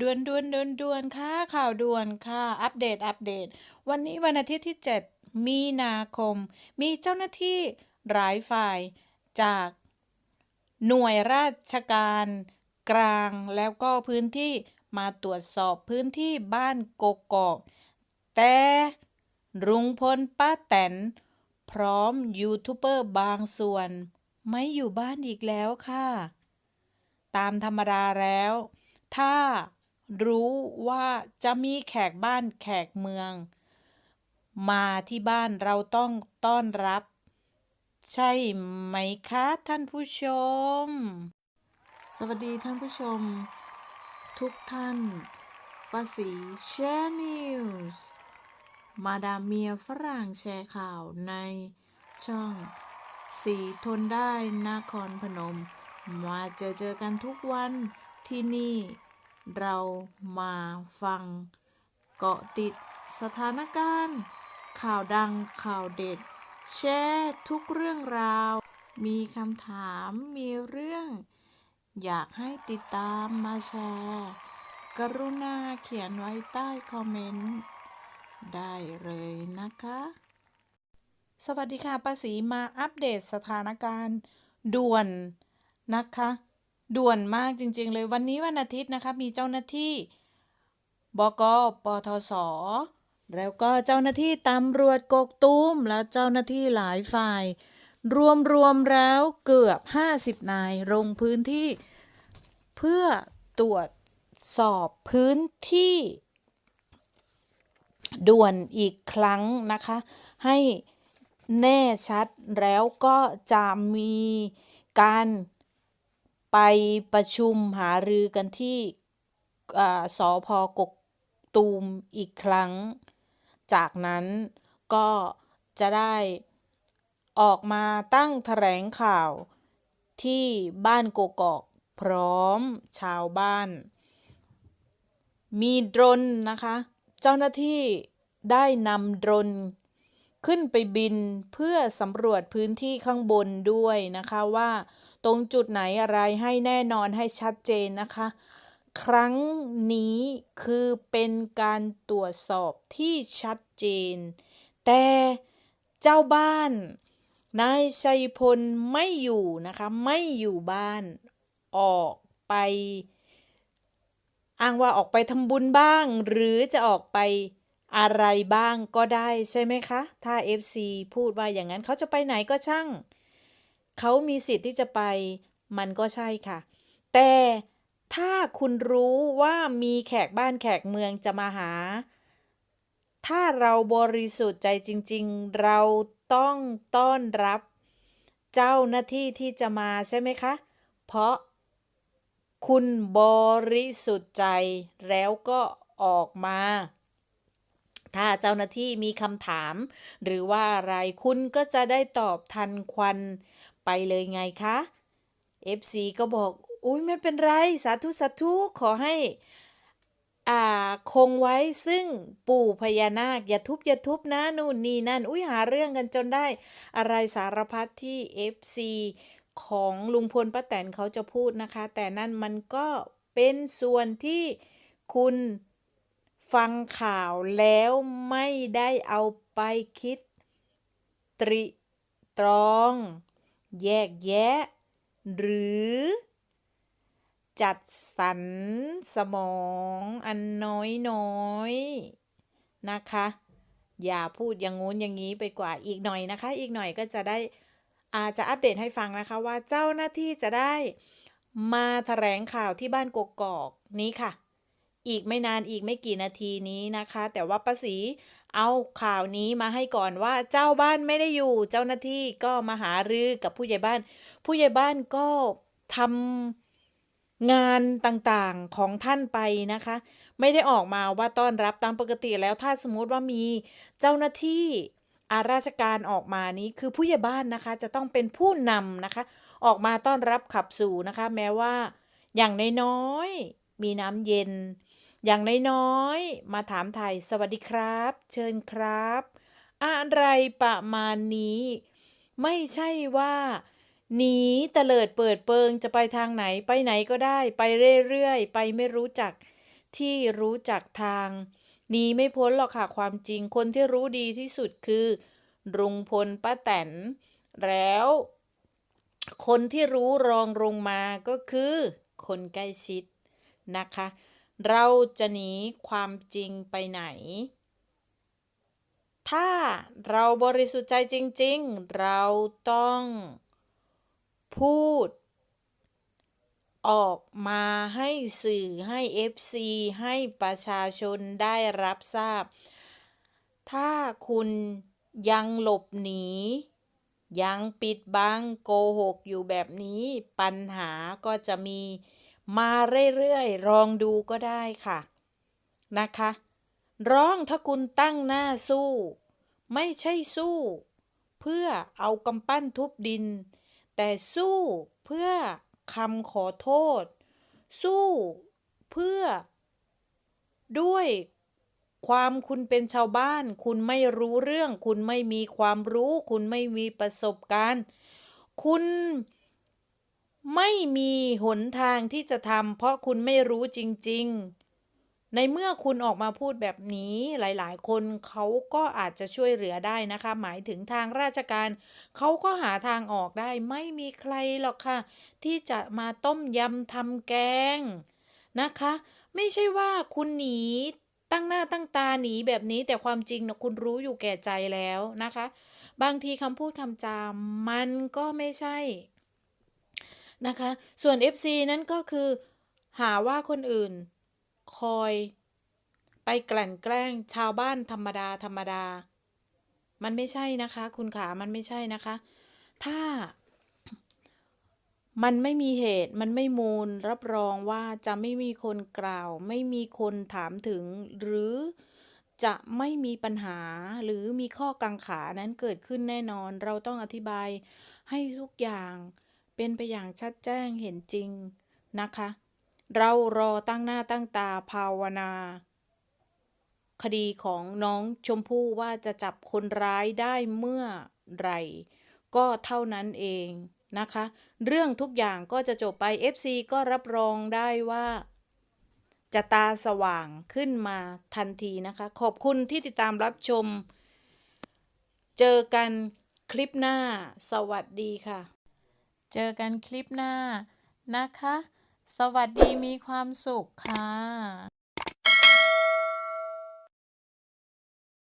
ด่วนด่วนด่วนด่วนค่ะ ข่าวด่วนค่ะ อัปเดต อัปเดต วันนี้วันอาทิตย์ที่ 7 มีนาคม มีเจ้าหน้าที่หลายฝ่ายจากหน่วยราชการกลางแล้วก็พื้นที่มาตรวจสอบพื้นที่บ้านกกอก แต่ลุงพลป้าแตน พร้อมยูทูบเบอร์บางส่วน ไม่อยู่บ้านอีกแล้วค่ะ ตามธรรมดาแล้ว ถ้า รู้ว่าจะมีแขกบ้านแขกเมือง มาที่บ้านเราต้องต้อนรับ ใช่ไหมคะท่านผู้ชม สวัสดีท่านผู้ชม ทุกท่านป้าสีแชร์นิวส์มาดามเมียฝรั่งแชร์ข่าวในช่องสีทนได้นครพนม มาเจอเจอกันทุกวันที่นี่ เรามาฟัง เกาะติดสถานการณ์ ข่าวดังข่าวเด็ด แชร์ทุกเรื่องราว มีคำถามมีเรื่อง อยากให้ติดตามมาแชร์ กรุณาเขียนไว้ใต้คอมเมนต์ ได้เลยนะคะ สวัสดีค่ะป้าศรีมาอัปเดตสถานการณ์ด่วนนะคะ ด่วนมากจริงๆเลยวันนี้วันอาทิตย์นะคะมีเจ้าหน้าที่บกปทศแล้วก็เจ้าหน้าที่ตำรวจกกตูมและเจ้าหน้าที่หลายฝ่าย รวมรวมๆแล้วเกือบ 50 นายลงพื้นที่ เพื่อตรวจสอบพื้นที่ ด่วนอีกครั้งนะคะ ให้แน่ชัดแล้วก็จะมีการ ไปประชุมหารือกันที่สอพกกตูมอีกครั้ง จากนั้นก็จะได้ออกมาตั้งแถลงข่าวที่บ้านโกกอกพร้อมชาวบ้าน มีโดรนนะคะ เจ้าหน้าที่ได้นำโดรนขึ้นไปบินเพื่อสำรวจพื้นที่ข้างบนด้วยนะคะว่า ตรงจุดไหนอะไรให้แน่นอนให้ชัดเจนนะคะ ครั้งนี้คือเป็นการตรวจสอบที่ชัดเจน แต่เจ้าบ้านนายชัยพลไม่อยู่นะคะ ไม่อยู่บ้านออกไปอ้างว่าออกไปทำบุญบ้าง หรือจะออกไปอะไรบ้างก็ได้ใช่ไหมคะ ถ้า FC พูดว่าอย่างนั้นเขาจะไปไหนก็ช่าง เขามีสิทธิ์ที่จะไป มันก็ใช่ค่ะ แต่ถ้าคุณรู้ว่ามีแขกบ้านแขกเมืองจะมาหา ถ้าเราบริสุทธิ์ใจจริง ๆ เราต้องต้อนรับ เจ้าหน้าที่ที่จะมาใช่ไหมคะ เพราะคุณบริสุทธิ์ใจแล้วก็ออกมา ถ้าเจ้าหน้าที่มีคำถาม หรือว่าอะไรคุณก็จะได้ตอบทันควัน ไปเลยไงคะ FC ก็บอก อุ้ยไม่เป็นไร สาธุสาธุขอให้อ่าคงไว้ซึ่งปู่พญานาค อย่าทุบอย่าทุบนะนู่นนี่นั่น อุ้ยหาเรื่องกันจนได้ อะไรสารพัดที่ FC ของลุงพลป้าแตนเขาจะพูดนะคะ แต่นั่นมันก็เป็นส่วนที่คุณฟังข่าวแล้วไม่ได้เอาไปคิด ตริตรอง แยกแยะ หรือ จัดสรรสมองอันน้อยน้อยๆนะคะ อย่าพูดอย่างงู้นอย่างนี้ไปกว่าอีกหน่อยนะคะ อีกหน่อยก็จะได้อาจจะอัปเดตให้ฟังนะคะว่าเจ้าหน้าที่จะได้มาแถลงข่าวที่บ้านกกอกนี้ค่ะ อีกไม่นานอีกไม่กี่นาทีนี้นะคะ แต่ว่าป้าศรีเอาข่าวนี้มาให้ก่อนว่าเจ้าบ้านไม่ได้อยู่ เจ้าหน้าที่ก็มาหารือกับผู้ใหญ่บ้าน ผู้ใหญ่บ้านก็ทำงานต่างๆของท่านไปนะคะ ไม่ได้ออกมาว่าต้อนรับตามปกติแล้วถ้าสมมติว่ามีเจ้าหน้าที่อาราชการออกมานี้คือผู้ใหญ่บ้านนะคะ จะต้องเป็นผู้นำนะคะ ออกมาต้อนรับขับสู่นะคะ แม้ว่าอย่างน้อยๆมีน้ำเย็น อย่างน้อยๆ มาถามไทยสวัสดีครับ เชิญครับ อะไรประมาณนี้ ไม่ใช่ว่าหนีเตลิดเปิดเปิงจะไปทางไหนไปไหนก็ได้ ไปเรื่อยๆ ไปไม่รู้จักที่รู้จักทางหนีไม่พ้นหรอกค่ะความจริงคนที่รู้ดีที่สุดคือลุงพลป้าแตน แล้ว คนที่รู้รองลงมาก็คือ คนใกล้ชิดนะคะ เราจะหนีความจริงไปไหน ถ้าเราบริสุทธิ์ใจจริง ๆ เราต้อง พูด ออกมาให้สื่อให้ FC ให้ประชาชนได้รับทราบ ถ้าคุณยังหลบหนียังปิดบังโกหกอยู่แบบนี้ปัญหาก็จะมี มาเรื่อยๆลองดูก็ได้ค่ะ นะคะ ร้องถ้าคุณตั้งหน้าสู้ ไม่ใช่สู้ เพื่อเอากำปั้นทุบดิน แต่สู้เพื่อคำขอโทษ สู้เพื่อ ด้วยความคุณเป็นชาวบ้าน คุณไม่รู้เรื่อง คุณไม่มีความรู้ คุณไม่มีประสบการณ์ คุณ ไม่มีหนทางที่จะทำเพราะคุณไม่รู้จริง ๆ ในเมื่อคุณออกมาพูดแบบนี้หลายๆ คนเขาก็อาจจะช่วยเหลือได้นะคะ หมายถึงทางราชการ เขาก็หาทางออกได้ ไม่มีใครหรอกค่ะ ที่จะมาต้มยำทำแกงนะคะ ไม่ใช่ว่าคุณหนีตั้งหน้าตั้งตาหนีแบบนี้แต่ความจริงนะคุณรู้อยู่แก่ใจแล้วนะคะ บางทีคำพูดคำจามมันก็ไม่ใช่ นะคะ ส่วน FC นั้นก็คือ หาว่าคนอื่น คอย ไปกลั่นแกล้งชาวบ้านธรรมดาธรรมดา มันไม่ใช่นะคะ คุณขา มันไม่ใช่นะคะ ถ้า มันไม่มีเหตุ มันไม่มูล รับรองว่าจะไม่มีคนกล่าว ไม่มีคนถามถึง หรือจะไม่มีปัญหาหรือมีข้อกังขานั้นเกิดขึ้นแน่นอน เราต้องอธิบายให้ทุกอย่าง เป็นไปอย่างชัดแจ้งเห็นจริงนะคะ เรารอตั้งหน้าตั้งตาภาวนา คดีของน้องชมพู่ว่าจะจับคนร้ายได้เมื่อไหร่ก็เท่านั้นเองนะคะ เรื่องทุกอย่างก็จะจบไป FC ก็รับรองได้ว่าจะตาสว่างขึ้นมาทันทีนะคะ ขอบคุณที่ติดตามรับชม เจอกันคลิปหน้า สวัสดีค่ะ เจอกันคลิปหน้านะคะ สวัสดีมีความสุขค่ะ